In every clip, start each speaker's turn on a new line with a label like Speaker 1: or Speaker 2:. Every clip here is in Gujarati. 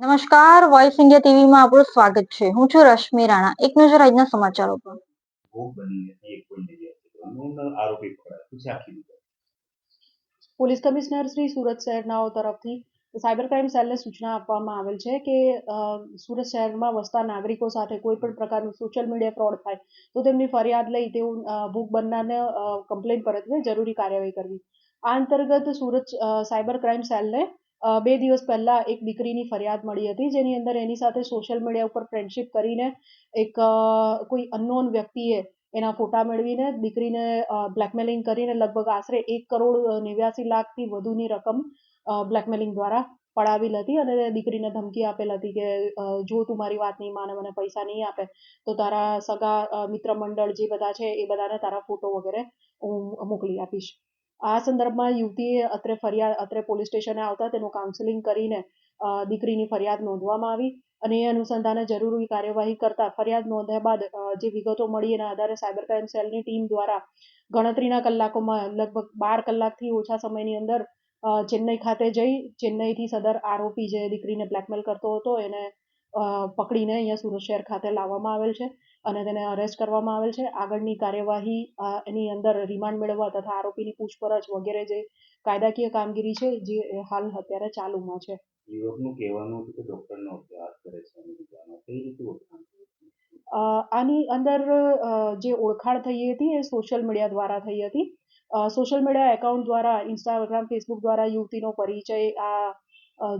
Speaker 1: નમસ્કાર વોઇસ ઇન્ડિયા ટીવીમાં આપણું સ્વાગત છે. હું છું રશ્મિ રાણા. એક નજર આજના સમાચારો પર.
Speaker 2: પોલીસ કમિશનર શ્રી સુરત શહેરનાઓ તરફથી સાયબર ક્રાઇમ સેલને સૂચના આપવામાં આવેલ છે કે સુરત શહેરમાં વસતા નાગરિકો સાથે કોઈ પણ પ્રકારનું સોશિયલ મીડિયા ફ્રોડ થાય તો તેમની ફરિયાદ લઈ તેઓ ભૂખ ભોગ બનનારને કમ્પ્લેન પરતવે જરૂરી કાર્યવાહી કરવી. આ અંતર્ગત સુરત સાયબર ક્રાઇમ સેલને બે દિવસ પહેલા એક દીકરીની ફરિયાદ મળી હતી, જેની અંદર એની સાથે સોશિયલ મીડિયા ઉપર ફ્રેન્ડશિપ કરીને એક કોઈ અનનોન વ્યક્તિએ એના ફોટા મેળવીને દીકરીને બ્લેકમેલિંગ કરીને લગભગ આશરે એક કરોડ નેવ્યાસી લાખથી વધુની રકમ બ્લેકમેલિંગ દ્વારા પડાવેલ હતી અને દીકરીને ધમકી આપેલ હતી કે જો તું મારી વાત નહીં માને, મને પૈસા નહીં આપે, તો તારા સગા મિત્ર મંડળ જે બધા છે એ બધાને તારા ફોટો વગેરે હું મોકલી આપીશ. આ સંદર્ભમાં યુવતીએ અત્રે ફરિયાદ, અત્રે પોલીસ સ્ટેશને આવતા તેનું કાઉન્સેલિંગ કરીને દીકરીની ફરિયાદ નોંધવામાં આવી અને એ અનુસંધાને જરૂરી કાર્યવાહી કરતા ફરિયાદ નોંધ્યા બાદ જે વિગતો મળી એના આધારે સાયબર ક્રાઇમ સેલની ટીમ દ્વારા ગણતરીના કલાકોમાં લગભગ બાર કલાકથી ઓછા સમયની અંદર ચેન્નઈ ખાતે જઈ ચેન્નઈથી સદર આરોપી જે દીકરીને બ્લેકમેલ કરતો હતો એને પકડીને અહીંયા સુરત શહેર ખાતે લાવવામાં આવેલ છે અને તેને અરેસ્ટ કરવામાં આવેલ છે. આગળની કાર્યવાહી એની અંદર રિમાન્ડ મેળવવા તથા આરોપીની પૂછપરછ વગેરે જે કાયદાકીય કામગીરી છે જે હાલ અત્યારે ચાલુમાં છે.
Speaker 3: યુવકનું કહેવાનું હતું કે ડોક્ટરનો અભ્યાસ કરે છે
Speaker 2: આની અંદર જે ઓળખાણ થઈ હતી એ સોશિયલ મીડિયા દ્વારા થઈ હતી. સોશિયલ મીડિયા એકાઉન્ટ દ્વારા ઇન્સ્ટાગ્રામ ફેસબુક દ્વારા યુવતીનો પરિચય આ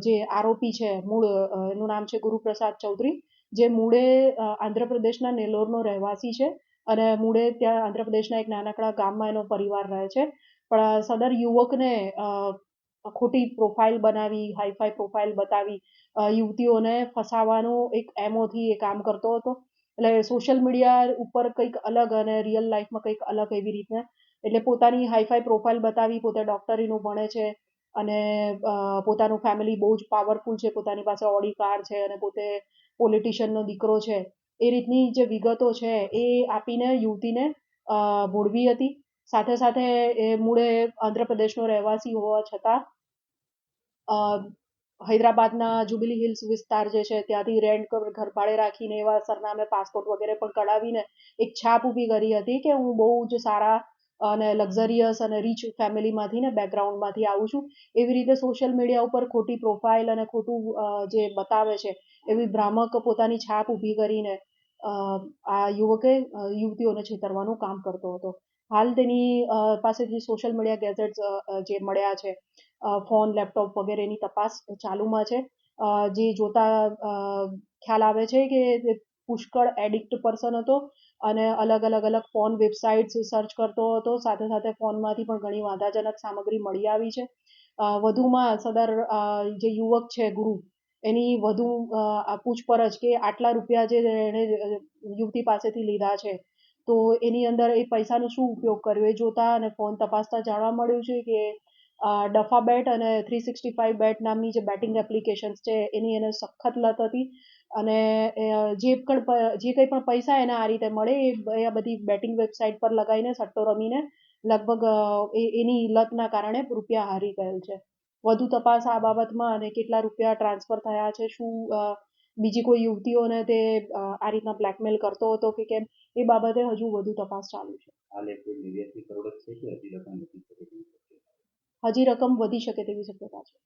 Speaker 2: જે આરોપી છે, મૂળ એનું નામ છે ગુરુપ્રસાદ ચૌધરી, જે મૂળે આંધ્રપ્રદેશના નેલોરનો રહેવાસી છે અને મૂળે ત્યાં આંધ્રપ્રદેશના એક નાનકડા ગામમાં એનો પરિવાર રહે છે. પણ સદર યુવકને ખોટી પ્રોફાઇલ બનાવી હાઈફાઈ પ્રોફાઇલ બતાવી યુવતીઓને ફસાવાનો એક એમોથી એ કામ કરતો હતો. એટલે સોશિયલ મીડિયા ઉપર કંઈક અલગ અને રિયલ લાઈફમાં કંઈક અલગ એવી રીતના, એટલે પોતાની હાઈફાઈ પ્રોફાઇલ બતાવી, પોતે ડોક્ટરીનું ભણે છે અને પોતાનું ફેમિલી બહુ જ પાવરફુલ છે, પોતાની પાસે ઓડી કાર છે અને પોતે પોલિટિશિયનનો દીકરો છે. એ રીતની જે વિગતો છે એ આપીને યુવતીને ભોળવી હતી. સાથે સાથે એ મૂળે આંધ્રપ્રદેશનો રહેવાસી હોવા છતાં હૈદરાબાદના જુબિલી હિલ્સ વિસ્તાર જે છે ત્યાંથી રેન્ટ ઘર ભાડે રાખીને એવા સરનામે પાસપોર્ટ વગેરે પણ કઢાવીને એક છાપ ઊભી કરી હતી કે હું બહુ જ સારા અને લક્ઝરિયસ અને રીચ ફેમિલીમાંથી ને બેકગ્રાઉન્ડમાંથી આવું છું. એવી રીતે સોશિયલ મીડિયા ઉપર ખોટી પ્રોફાઇલ અને ખોટું જે બતાવે છે, એવી ભ્રામક પોતાની છાપ ઊભી કરીને આ યુવકે યુવતીઓને છેતરવાનું કામ કરતો હતો. હાલ તેની પાસેથી સોશિયલ મીડિયા ગેજેટ્સ જે મળ્યા છે ફોન લેપટોપ વગેરેની તપાસ ચાલુમાં છે. જે જોતા ખ્યાલ આવે છે કે પુષ્કળ એડિક્ટ પર્સન હતો. અને અલગ અલગ અલગ ફોન વેબસાઇટ્સ સર્ચ કરતો હતો. સાથે સાથે ફોનમાંથી પણ ઘણી વાંધાજનક સામગ્રી મળી આવી છે. વધુમાં સદર જે યુવક છે ગુરુ, એની વધુ પૂછપરછ કે આટલા રૂપિયા જે એણે યુવતી પાસેથી લીધા છે, તો એની અંદર એ પૈસાનો શું ઉપયોગ કર્યો? એ જોતા અને ફોન તપાસતા જાણવા મળ્યું છે કે ડફા બેટ અને થ્રી સિક્સટી ફાઇવ બેટ નામની જે બેટિંગ એપ્લિકેશન્સ છે, એની એને સખત લત હતી. અને જે પણ જે કંઈ પણ પૈસા એને આ રીતે મળે, એ આ બધી બેટિંગ વેબસાઇટ પર લગાવીને, સટ્ટો રમીને, લગભગ એની લતના કારણે રૂપિયા હારી ગયેલ છે. વધુ તપાસ આ બાબતમાં અને કેટલા રૂપિયા ટ્રાન્સફર થયા છે, શું બીજી કોઈ યુવતીઓને તે આ રીતના બ્લેકમેલ કરતો હતો કે કેમ, એ બાબતે હજુ વધુ તપાસ ચાલુ છે.
Speaker 3: આ કોઈ નેવ્યાસી કરોડ છે કે હજી લખાણ વધી શકે તેવી શક્યતા છે?
Speaker 2: હજી રકમ વધી શકે તેવી શક્યતા છે.